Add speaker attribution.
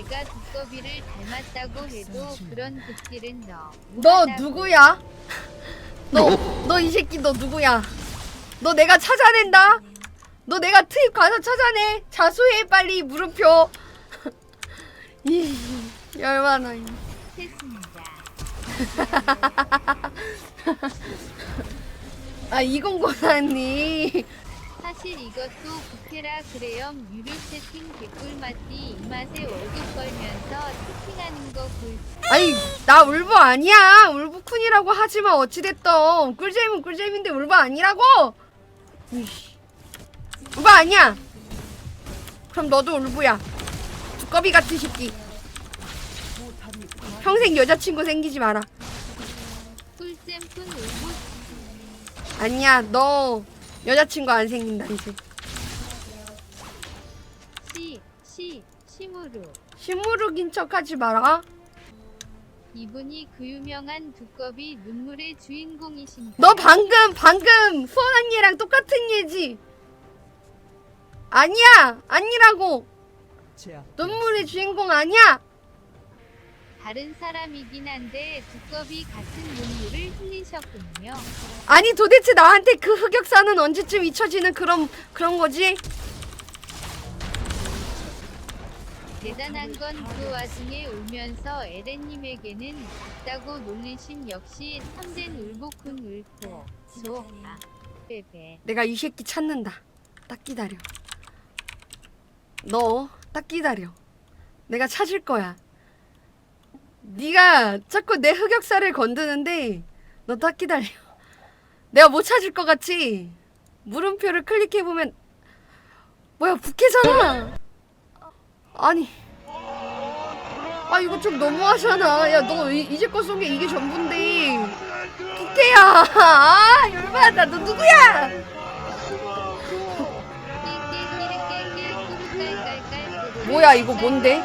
Speaker 1: 두꺼비를 닮았다고 해도 그런 굿질은 너.
Speaker 2: 너 누구야? 너 너 이 새끼 너 누구야? 너 내가 찾아낸다. 너 내가 트입 가서 찾아내. 자수해 빨리 물음표. 이 열받아. 이.
Speaker 1: 했습니다.
Speaker 2: 아 이공고사님.
Speaker 1: 사실 이것도 부캐라 그래요. 유료 채팅 개꿀 맛이 이 맛에 월급 벌면서 채팅하는 거 볼.
Speaker 2: 아니 나 울보 아니야. 울보쿤이라고 하지만 어찌됐던 꿀잼은 꿀잼인데 울보 아니라고. 이씨. 울보 아니야. 그럼 너도 울보야. 두꺼비 같은 새끼. 평생 여자친구 생기지 마라.
Speaker 1: 꿀잼 푼 울고
Speaker 2: 아니야 너 여자친구 안 생긴다 이제.
Speaker 1: 시, 시, 시무루.
Speaker 2: 시무룩인 척하지 마라.
Speaker 1: 이분이 그 유명한 두꺼비 눈물의 주인공이신가?
Speaker 2: 너 방금 방금 수원 언니랑 똑같은 얘지. 아니야 아니라고. 눈물의 주인공 아니야.
Speaker 1: 다른 사람이긴 한데 두꺼비 같은 눈물을 흘리셨군요.
Speaker 2: 아니 도대체 나한테 그 흑역사는 언제쯤 잊혀지는 그런 그런 거지?
Speaker 1: 대단한 건 그 와중에 울면서 에렌님에게는 작다고 놀리신 역시 참된 울보쿤 울포. 소, 아, 빼빼.
Speaker 2: 내가 이 새끼 찾는다. 딱 기다려. 너 딱 기다려. 내가 찾을 거야. 네가 자꾸 내 흑역사를 건드는데 너 딱 기다려. 내가 못 찾을 것 같지? 물음표를 클릭해 보면 뭐야 부캐잖아. 아니. 아 이거 좀 너무하잖아. 야너 이제껏 쏜 게 이게 전부인데 부캐야. 아 열받아. 너 누구야? 뭐야, 이거 뭔데?